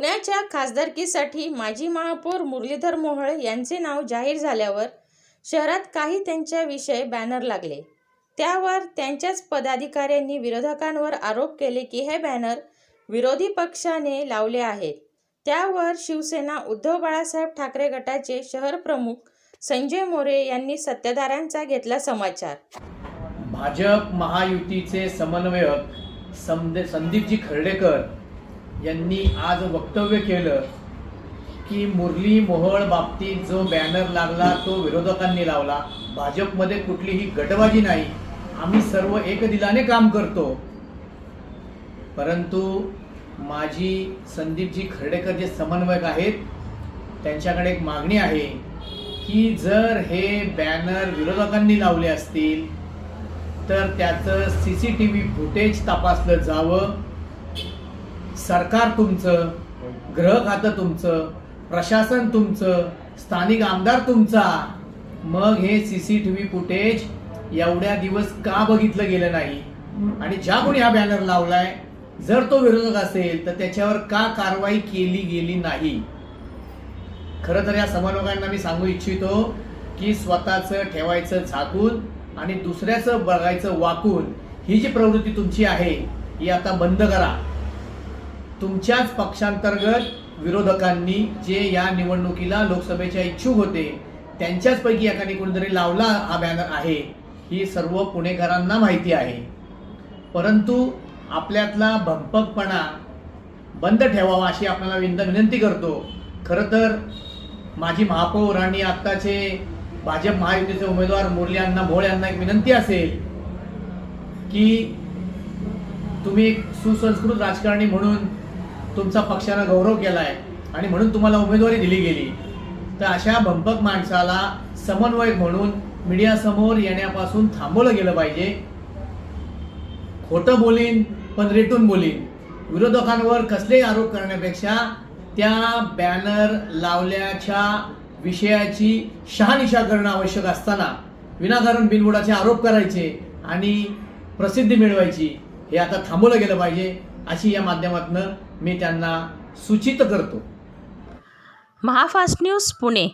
पुण्याच्या खासदारकीसाठी माजी महापौर मुरलीधर मोहोळ यांचे नाव जाहीर झाल्यावर शहरात काही त्यांच्याविषयी बॅनर लागले. त्यावर त्यांच्याच पदाधिकाऱ्यांनी विरोधकांवर आरोप केले की हे बॅनर विरोधी पक्षाने लावले आहेत. त्यावर शिवसेना उद्धव बाळासाहेब ठाकरे गटाचे शहर प्रमुख संजय मोरे यांनी सत्ताधाऱ्यांचा घेतला समाचार. भाजप महायुतीचे समन्वयक संदीपजी खर्डेकर यांनी आज वक्तव्य केलं की मुरली मोहोळ बाबतीत जो बॅनर लागला तो विरोधकांनी लावला. भाजपमध्ये कुठलीही गटबाजी नाही. आम्ही सर्व एकदिलाने काम करतो. परंतु माझी संदीपजी खर्डेकर जे समन्वयक आहेत त्यांच्याकडे एक मागणी आहे की जर हे बॅनर विरोधकांनी लावले असतील तर त्याचं C C T V footage तपासलं जावं. सरकार तुमचं ग्रह खातं तुमचं प्रशासन तुमचं स्थानिक आमदार तुमचा. मग हे C C T V footage एवढ्या दिवस का बघितलं गेलं नाही? आणि ज्या कोणी हा बॅनर लावलाय जर तो विरोधक असेल तर त्याच्यावर का कारवाई केली गेली नाही? खरं तर या समन्वयकांना मी सांगू इच्छितो की स्वतःचं ठेवायचं झाकून आणि दुसऱ्याचं बघायचं वाकून ही जी प्रवृत्ती तुमची आहे ही आता बंद करा. तुमच्याच पक्षांतर्गत विरोधकांनी जे या निवडणुकीला लोकसभेच्या इच्छुक होते त्यांच्याचपैकी एकाने कोणीतरी लावला हा बॅनर आहे ही सर्व पुणेकरांना माहिती आहे. परंतु आपल्यातला भंपकपणा बंद ठेवावा अशी आपल्याला विन विनंती करतो. खरं तर माजी महापौर आणि आत्ताचे भाजप महायुतीचे उमेदवार मुरली यांना भोळ यांना एक विनंती असेल की तुम्ही एक सुसंस्कृत राजकारणी म्हणून तुमचा पक्षानं गौरव केला आहे आणि म्हणून तुम्हाला उमेदवारी दिली गेली. तर अशा भंपक माणसाला समन्वयक म्हणून मीडियासमोर येण्यापासून थांबवलं गेलं पाहिजे. खोटं बोलीन पण रेटून बोलीन. विरोधकांवर कसलेही आरोप करण्यापेक्षा त्या बॅनर लावल्याच्या विषयाची शहानिशा करणं आवश्यक असताना विनाकारण बिनबुडाचे आरोप करायचे आणि प्रसिद्धी मिळवायची हे आता थांबवलं गेलं पाहिजे अशी या माध्यमातून मी त्यांना सूचित करतो. महाफास्ट न्यूज पुणे.